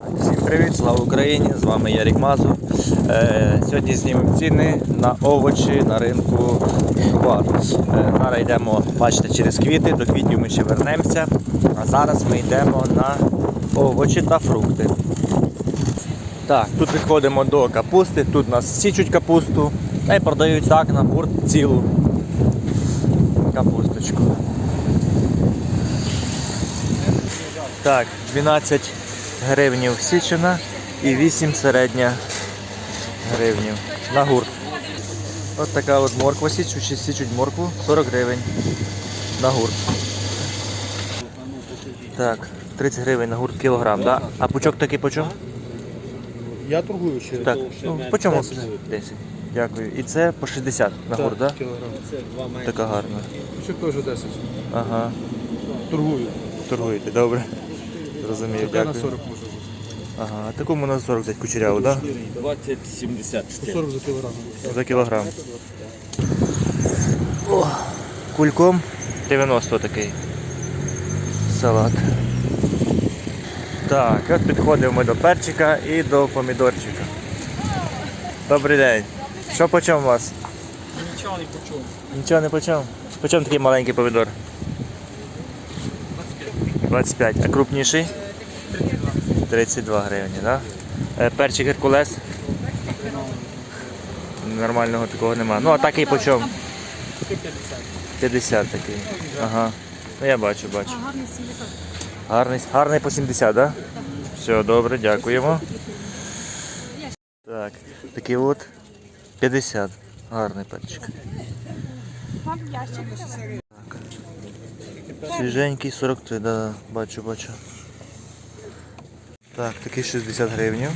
Всім привіт, слава Україні! З вами Ярік Мазур. Е, сьогодні знімемо ціни на овочі на ринку Шувар. Е, зараз йдемо, бачите, через квіти, до квітів ми ще вернемося. А зараз ми йдемо на овочі та фрукти. Так, тут виходимо до капусти, тут нас січуть капусту та й продають так на гурт цілу капусточку. Так, 12 гривнів січена і 8 середня гривнів на гурт. От така от морква січуть, січуть моркву 40 гривень на гурт. Так, 30 гривень на гурт кілограм, да? А пучок такий по чому? Я торгую ще. Так, ну, по чому? 10. Дякую. І це по 60 на гурт, да? кілограм. Така гарна. Ще теж 10. Ага. Торгую. Торгуєте, добре. Зрозумів, Така на 40 може бути. Ага, а таку можна 40 взяти кучеряву, так? 20-74. 40 за кілограм. Да? За кілограм. О, кульком 90 такий. Салат. Так, от підходимо ми до перчика і до помідорчика. Добрий день. Що по чому у вас? Нічого не почув. Нічого не по чому? По чому такий маленький помідор? 25. А крупніший? 32 гривні, так? Да? Е, Перчик Геркулес? Нормального такого нема. Ну а такий по чому? 50 такий. Ага. Ну я бачу, бачу. Гарний, гарний по 70, так? Да? Все, добре, дякуємо. Так, такий от 50. Гарний перчик. Свіженький 43, да, да, бачу, бачу. Так, такий 60 гривень.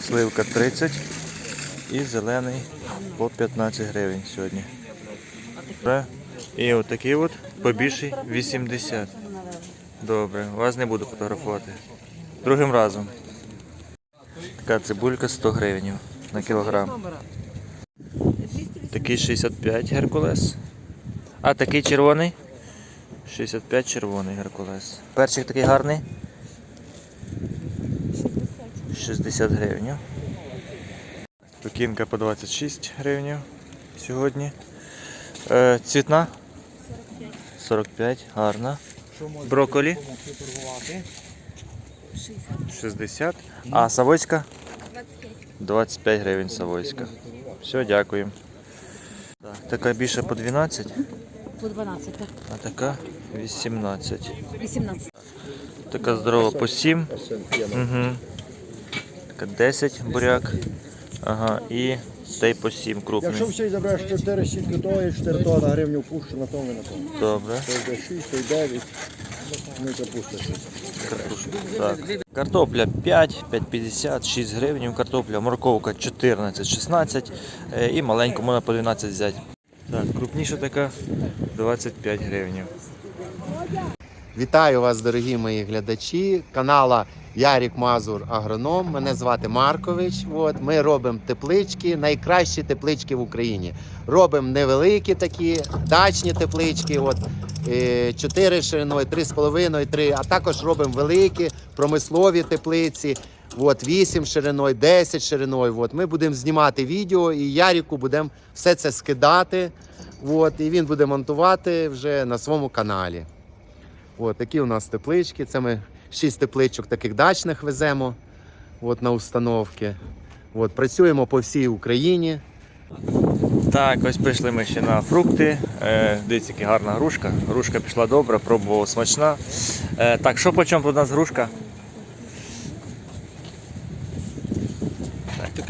Сливка 30 і зелений по 15 гривень сьогодні. І отакий от побільший 80. Добре, вас не буду фотографувати. Другим разом. Така цибулька 100 гривень на кілограм. Такий 65 Геркулес. А такий червоний? 65 червоний Геркулес. Перчик такий гарний? 60 гривень. Пекінка по 26 гривень сьогодні. Е, цвітна? 45, гарна. Брокколі? 60. А савойська? 25 гривень савойська. Все, дякую. Така більше по 12, По 12, так. а така 18. 18. Така здорова по 7. Угу. Така 10 буряк. Ага, і цей по 7 крупний. Якщо всі забереш 4 сітки того і 4 того на гривню пущу на тому і на тому. Добре. То йде 6, то й 9, ну капуста 6. Так. Картопля 5, 5,50, 6 гривень картопля, морковка 14, 16 е, і маленьку можна по 12 взяти. Так, крупніша така 25 гривень. Вітаю вас, дорогі мої глядачі канала Ярік Мазур Агроном. Мене звати Маркович. От ми робимо теплички, найкращі теплички в Україні. Робимо невеликі такі дачні теплички. От е, 4 шириною, 3,5, 3, а також робимо великі промислові теплиці. От 8 шириною, 10 шириною. От ми будемо знімати відео і Яріку будемо все це скидати. От, і він буде монтувати вже на своєму каналі. От такі у нас теплички. Це ми шість тепличок таких дачних веземо от, на установки. От, працюємо по всій Україні. Так, ось прийшли ми ще на фрукти. Е, дивіться, яка гарна грушка. Грушка пішла добре, пробував смачна. Е, так, що по чому у нас грушка?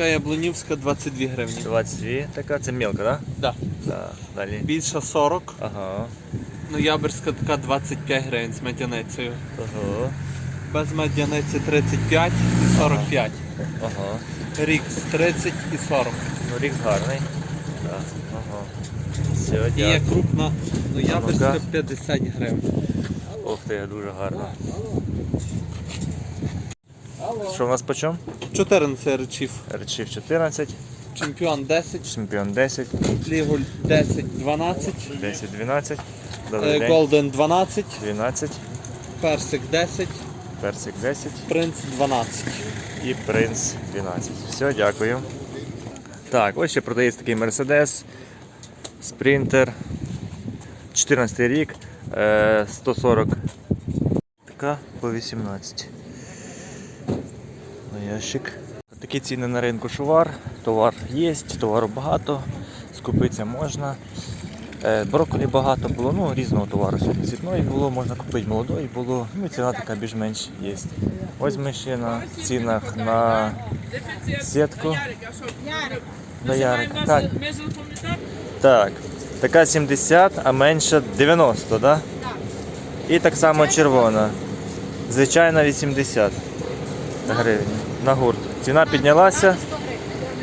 Така яблунівська 22 гривні. 22 така, це мілка, так? Да. Да? Далі. Більша 40, Ага. ноябрьська така 25 гривень з медяницею. Ага. Без медяниці 35 і 45. Ага. Рікс 30 і 40. Ну, рік гарний. Так. Ага. Все, І є крупна ноябрьська 50 гривень. Ох ти, дуже гарно. Що у нас по чому? 14 речів. Речів 14, Чемпіон 10, чемпіон 10, Лігуль 10, 12, 10, 12. Добрий е, день. Голден 12, 12, Персик 10, персик 10 Принц 12. і принц 12. Все, дякую. Так, ось ще продається такий Mercedes Sprinter 14 рік, е, 140 така по 18. На ящик. Такі ціни на ринку шувар. Товар є, товару багато, скупитися можна. Е, Брокколі багато було, ну різного товару сьогодні. Цвітної було, можна купити молодої було, ну і ціна така більш-менш є. Ось ми ще на цінах на сітку. До Ярика. Так. так. Така 70, а менша 90, так? Да? І так само червона. Звичайна 80 гривень на гурт. Ціна піднялася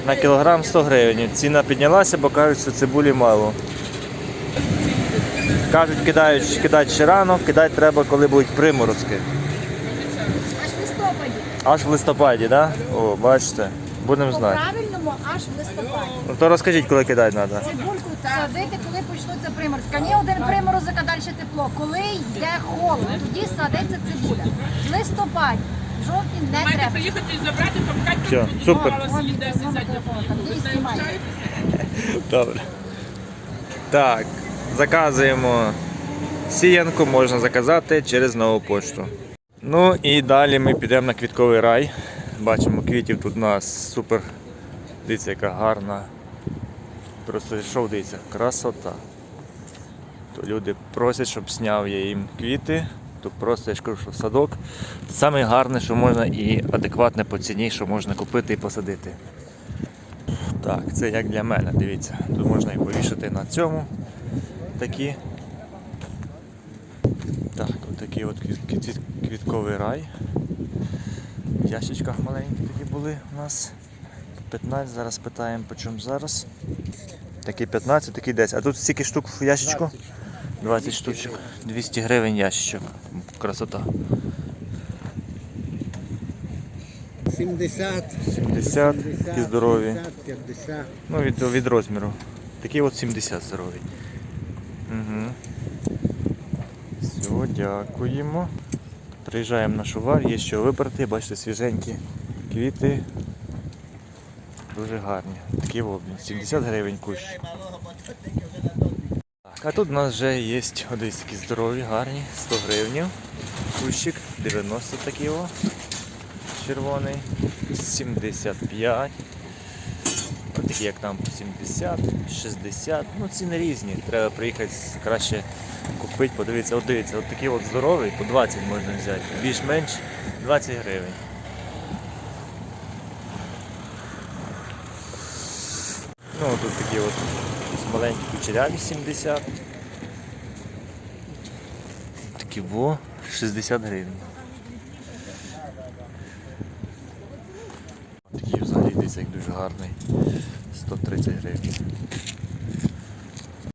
на кілограм 100 гривень. Ціна піднялася, бо кажуть, що цибулі мало. Кажуть, кидають, кидати ще рано, кидати треба, коли будуть приморозки. Аж в листопаді. Аж в листопаді, так? Да? О, бачите, будемо знати. правильному аж в листопаді. Ну то розкажіть, коли кидати треба. Цибульку садити, коли почнуться приморозки. Ні один приморозок, а далі тепло. Коли йде холод, тоді садиться цибуля. В листопаді, в жовтні не Маєте треба. приїхати і забрати, Катя Все, буде супер. мала Вон свій йде десь з номер взяти. телефону, там Ви з нею знімає. Добре. Так, заказуємо сіянку, можна заказати через нову пошту. Ну і далі ми підемо на квітковий рай. Бачимо, квітів тут у нас супер. Дивіться, яка гарна. Просто що дивіться, красота. То люди просять, щоб зняв я їм квіти. То просто я ж кажу, що садок. Саме гарне, що можна і адекватне по ціні, що можна купити і посадити. Так, це як для мене, дивіться. Тут можна і повішати на цьому такі. Так, отакий от квіт- квіт- квітковий рай. В ящичках маленькі такі були у нас. 15, зараз питаємо, по чому зараз. Такий 15, такий 10. А тут стільки штук в ящичку? 20 штучок. 200 гривень ящичок. Красота. 70, 70, такі здорові. 50, 50. Ну, від, від розміру. Такий от 70 здоровий. Угу. Все, дякуємо. Приїжджаємо на шувар, є що вибрати, бачите, свіженькі квіти. Дуже гарні. Такі воблі. 70 гривень кущ. А тут у нас вже є ось такі здорові, гарні, 100 гривень. Кущик 90 такий о. Червоний. 75. Ось такі як там по 70, 60. Ну ціни різні. Треба приїхати краще купити, подивитися. От дивіться, от такий от здоровий, по 20 можна взяти. Більш-менш 20 гривень. Ну тут такі от маленькі кучеряві 70. Такі во 60 гривень. Такий взагалі десь як дуже гарний. 130 гривень.